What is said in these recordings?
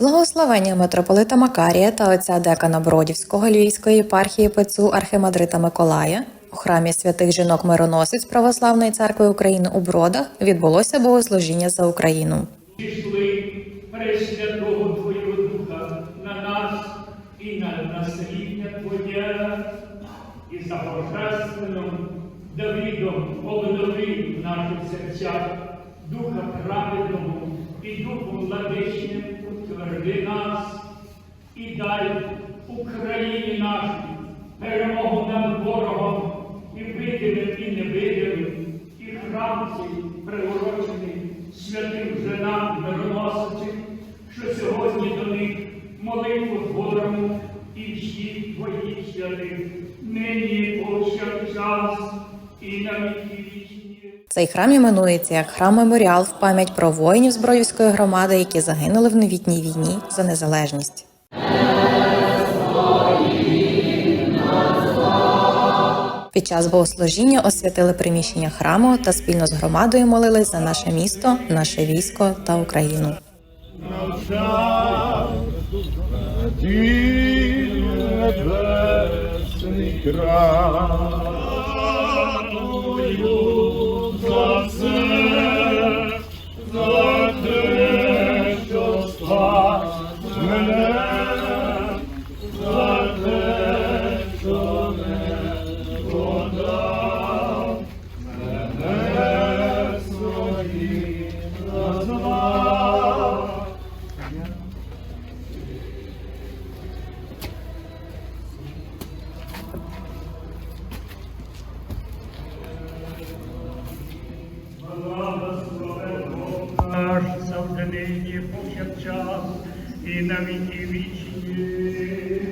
Благословення митрополита Макарія та отця Декана Бродівського Львівської єпархії пецу Архимандрита Миколая у храмі святих жінок мироносець Православної церкви України у Бродах відбулося богослужіння за Україну. Пресвятого Твого Духа на нас і на наслідня Твоє, і за божественним Давидом обнови в наших серцях Духа праведного і Духом владичним утверди нас дай Україні нашій перемогу над ворогом і видимим, і невидимим, і храм цей святим женам мироносицям, що сьогодні до них молитву творимо і всіх твоїх святих, нині повсякчас і на віки вічні. Цей храм іменується як храм меморіал в пам'ять про воїнів Збройівської громади, які загинули в новітній війні за незалежність. Під час богослужіння освятили приміщення храму та спільно з громадою молились за наше місто, наше військо та Україну. Небесний нині повсякчас і на віки вічні.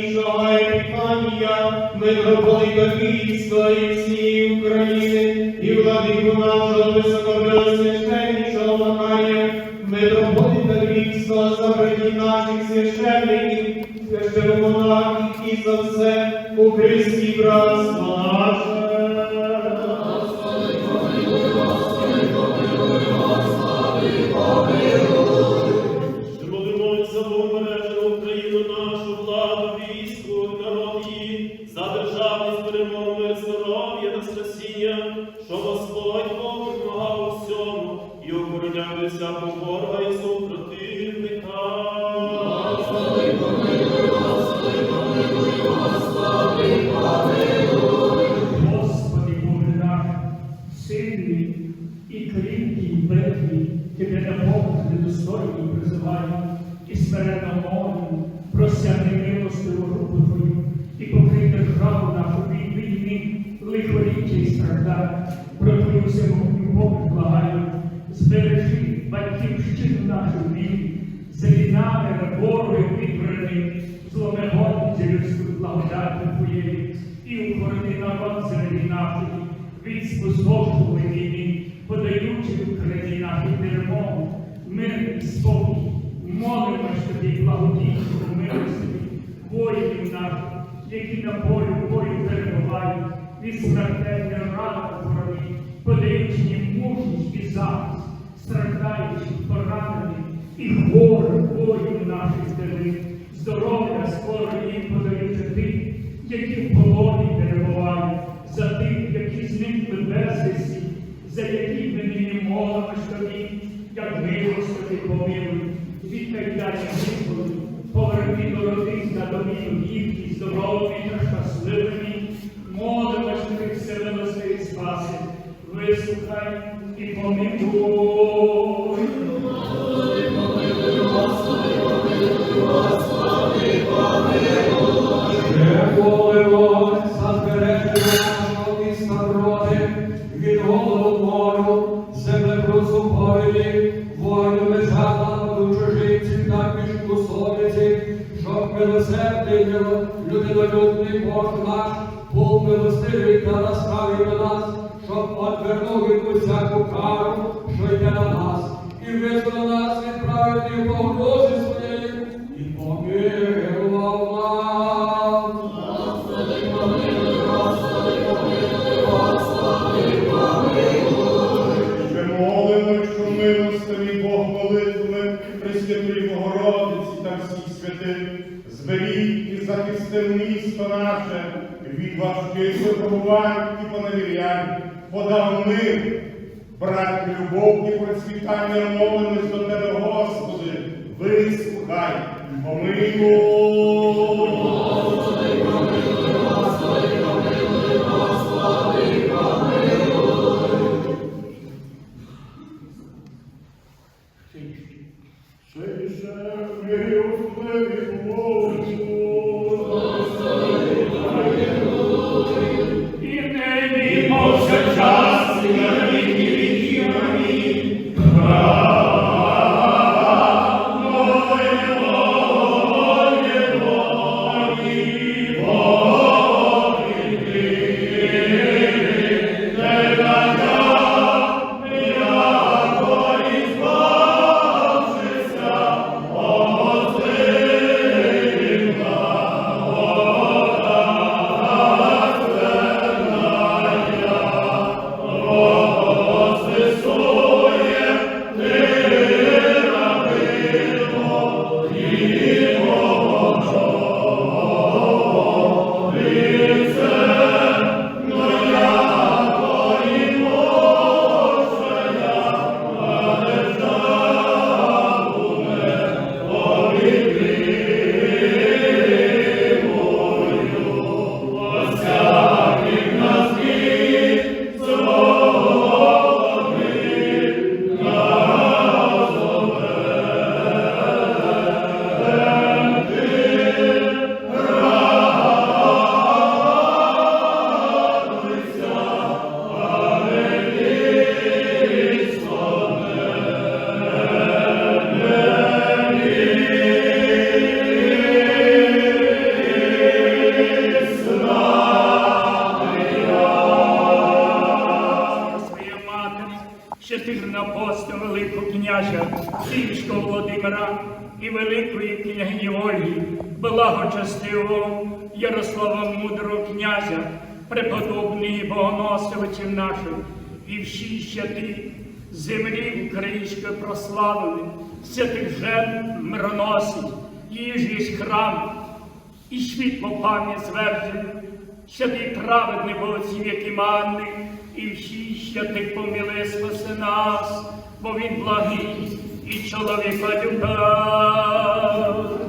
Блаженнішого Епіфанія, митрополита Київського і всієї України, і владику нашого високопреосвященнішого Макарія, митрополита Київського, забрані наших священників, священомонахів і за все у Христі братство наше. Всякого ворога і супротивника. Господи Боже наш, сильний і кріпкий, Тебе на Бог недостойний призиваю, і смиренно молю, нашої, від війни, подаючи Україні нашу перемогу, мир і спокій, молимось тобі, благодійного милості, воїнів наших, які на полю бою перебувають, від смертельної рани у крові, подаючи їм мужність і захист, страждаючих, поранених і хворих воїнів наших землі, здоров'я скоро їм подаючи тих, які в полоні перебувають, за тих, які зникли безвісті, за які ми нині молимось тобі, як милости помилуй, від кайдання Господи, поверни до родин визволив нас від праведної погрози преподобної богоносовичів наших, і всі святі землі української прославили, святих жен мироносить, їжі храм, і світло пам'ять зверджень, святий праведний Богоців, які манни, і всі святих поміли спаси нас, бо він благий і чоловіка любив.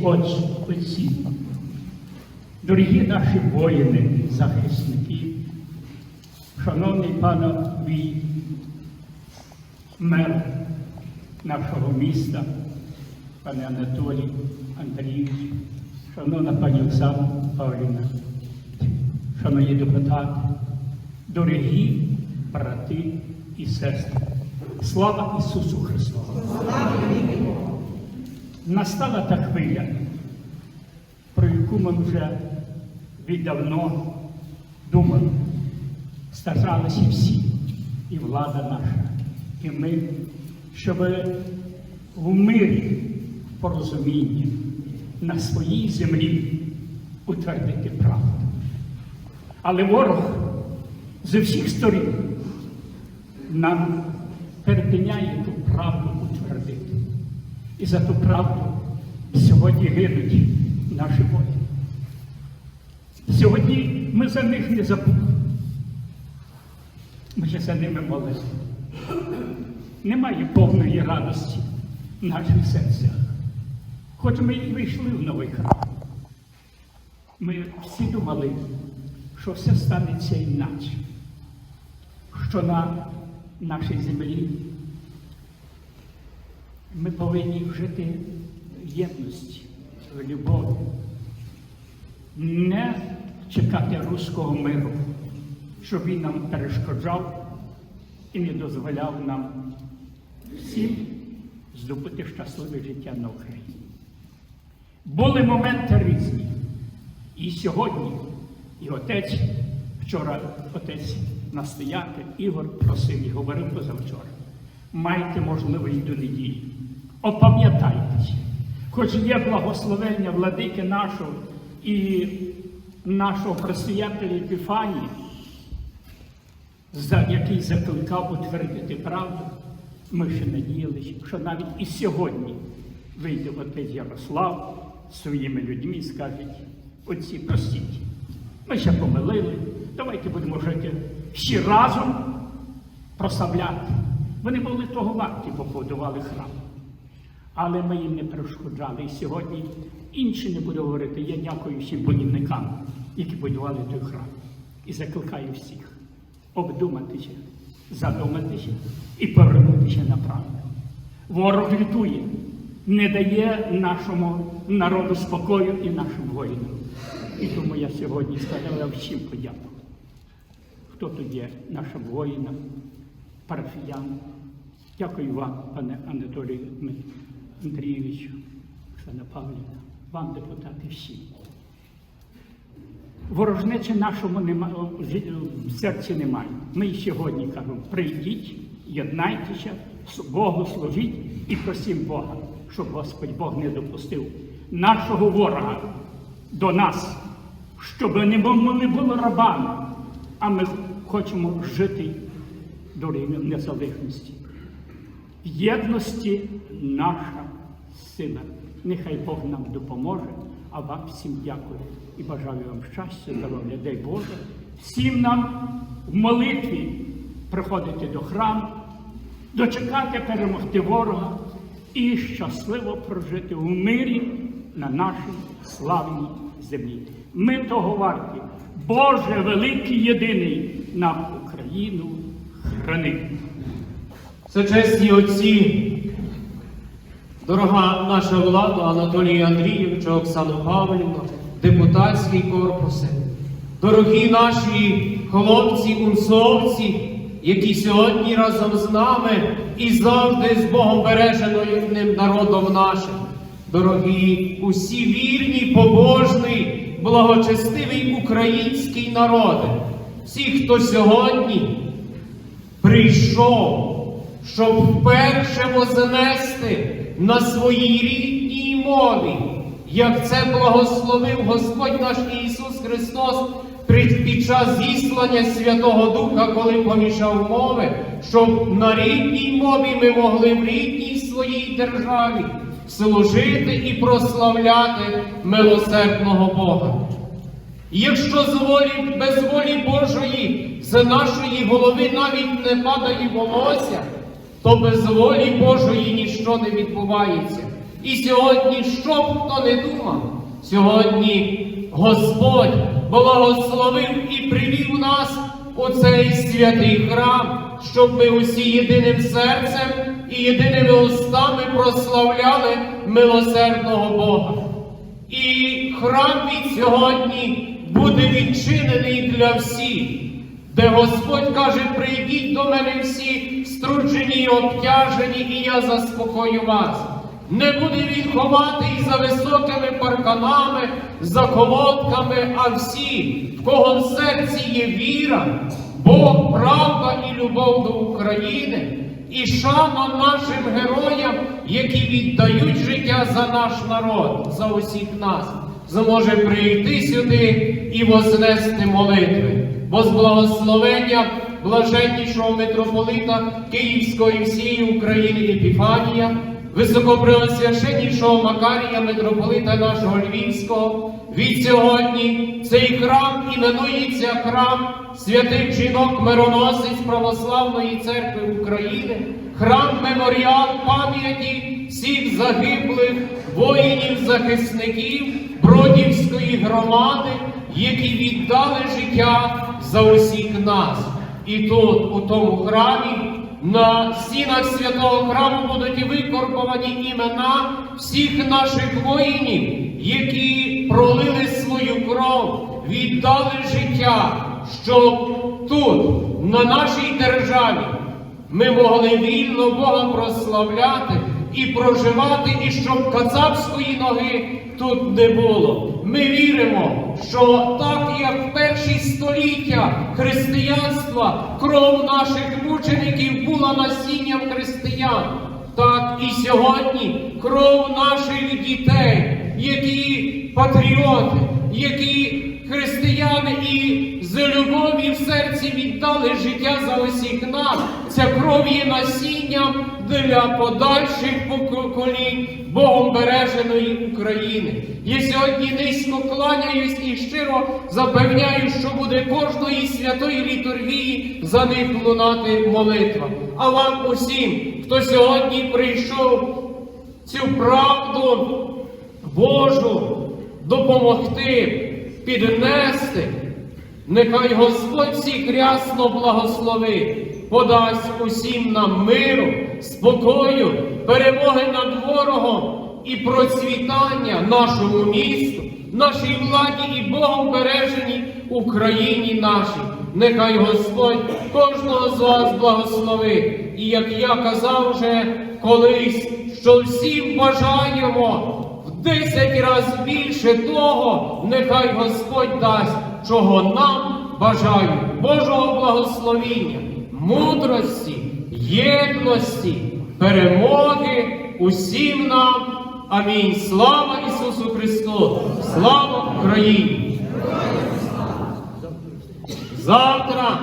Всечесні отці, дорогі наші воїни, захисники, шановний панові мер нашого міста, пане Анатолій Андрійович, шановна пані Оксана Павлівна, шановні депутати, дорогі брати і сестри, слава Ісусу Христу! Настала та хвиля, про яку ми вже віддавно думали, старалися всі, і влада наша, і ми, щоб в мирі, порозумінні на своїй землі утвердити правду. Але ворог з усіх сторін нам утвердити. І за ту правду сьогодні гинуть наші воїни. Сьогодні ми за них не забули. Ми ще за ними молили. Немає повної радості в наших серцях. Хоч ми і вийшли в новий храм. Ми всі думали, що все станеться інакше, що на нашій землі ми повинні жити в єдності, любові, не чекати руського миру, щоб він нам перешкоджав і не дозволяв нам всім здобути щасливе життя на Україні. Були моменти різні. І сьогодні, і отець, вчора отець настоятель Ігор просив і говорив позавчора. Майте можливість до неділі. Опам'ятайтеся, хоч є благословення владики нашого і нашого предстоятеля Епіфанії, який закликав утвердити правду, ми ще надіялися, що навіть і сьогодні вийде отець Ярослав своїми людьми і скаже, отці, простіть, ми ще помилили, давайте будемо жити всі разом прославляти. Вони були того варті, бо побудували храм. Але ми їм не перешкоджали. І сьогодні інші не буду говорити. Я дякую всім будівникам, які будували той храм. І закликаю всіх обдуматися, задуматися і повернутися на правду. Ворог лютує, не дає нашому народу спокою і нашим воїнам. І тому я сьогодні сказав всім подякувати. Хто тут є нашим воїнам, парафіянам. Дякую вам, пане Анатолію Андрійовичу, Оксана Павлівна, вам, депутати, всі. Ворожнечі нашому нема, в серці немає. Ми й сьогодні кажемо, прийдіть, єднайтеся, Богу служіть і просім Бога, щоб Господь Бог не допустив нашого ворога до нас, щоб не ми були рабами, а ми хочемо жити до рівня незалежності. Єдності наша сила. Нехай Бог нам допоможе, а вам всім дякую і бажаю вам щастя, здоров'я, дай Боже. Всім нам в молитві приходити до храму, дочекати перемогти ворога і щасливо прожити у мирі на нашій славній землі. Ми того варті. Боже великий єдиний нам Україну храни. Всечесні отці, дорога наша влада Анатолія Андрійовича, Оксану Павлівну, депутатський корпуси, дорогі наші хлопці, унцовці, які сьогодні разом з нами і завжди з Богом береженим народом нашим. Дорогі, усі вірні, побожний, благочестивий український народи, всі, хто сьогодні прийшов, щоб вперше вознести на своїй рідній мові, як це благословив Господь наш Ісус Христос під час зіслання Святого Духа, коли помішав мови, щоб на рідній мові ми могли в рідній своїй державі служити і прославляти милосердного Бога. Якщо з волі, без волі Божої з нашої голови навіть не падає волосся, то без волі Божої ніщо не відбувається. І сьогодні, що б хто не думав, сьогодні Господь благословив і привів нас у цей святий храм, щоб ми усі єдиним серцем і єдиними устами прославляли милосердного Бога. І храм від сьогодні буде відчинений для всіх, де Господь каже: прийдіть до мене всі струджені і обтяжені, і я заспокою вас. Не буде він ховати і за високими парканами, за колодками, а всі, в кого в серці є віра, Бог, правда і любов до України, і шана нашим героям, які віддають життя за наш народ, за усіх нас, зможе прийти сюди і вознести молитви, бо з благословення блаженнішого митрополита Київської всієї України Епіфанія, високопреосвященнішого Макарія, митрополита нашого Львівського, від сьогодні цей храм іменується храм святих жінок мироносець Православної церкви України, храм меморіал пам'яті всіх загиблих воїнів-захисників Бродівської громади, які віддали життя за усіх нас. І тут, у тому храмі, на стінах святого храму будуть викорповані імена всіх наших воїнів, які пролили свою кров, віддали життя, щоб тут, на нашій державі, ми могли вільно Бога прославляти і проживати, і щоб кацапської ноги тут не було. Ми віримо, що так як в перші століття християнства кров наших мучеників була насінням християн, так і сьогодні кров наших дітей, які патріоти, які християни і з любові в серці віддали життя за усіх нас. Ця кров є насінням для подальших поколінь Богом береженої України. Я сьогодні низько кланяюсь і щиро запевняю, що буде кожної святої літургії за них лунати молитва. А вам усім, хто сьогодні прийшов цю правду Божу допомогти, піднести. Нехай Господь всіх рясно благословить, подасть усім нам миру, спокою, перемоги над ворогом і процвітання нашому місту, нашій владі і Богом береженій Україні нашій. Нехай Господь кожного з вас благословить. І як я казав вже колись, що всім бажаємо десять разів більше того, нехай Господь дасть, чого нам бажаю, Божого благословіння, мудрості, єдності, перемоги усім нам. Амінь. Слава Ісусу Христу! Слава Україні! Завтра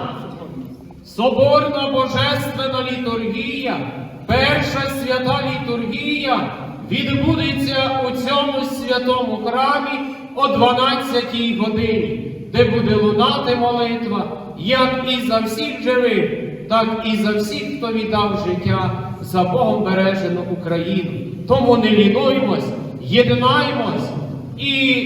Соборна Божественна літургія, перша свята літургія відбудеться у цьому святому храмі о 12 годині, де буде лунати молитва, як і за всіх живих, так і за всіх, хто віддав життя за Богом бережену Україну. Тому не лінуймось, єднаймось і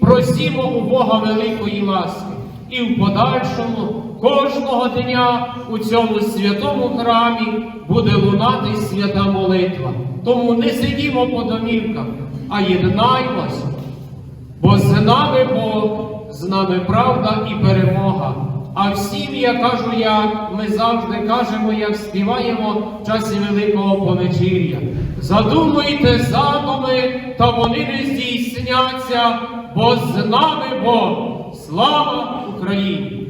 просімо у Бога великої ласки. І в подальшому кожного дня у цьому святому храмі буде лунати свята молитва. Тому не сидімо по домівках, а єднаймось, бо з нами Бог, з нами правда і перемога. А всім, я кажу я, ми завжди кажемо, як співаємо в часі Великого Повечір'я. Задумуйте задуми, та вони не здійсняться, бо з нами Бог. Слава Україні!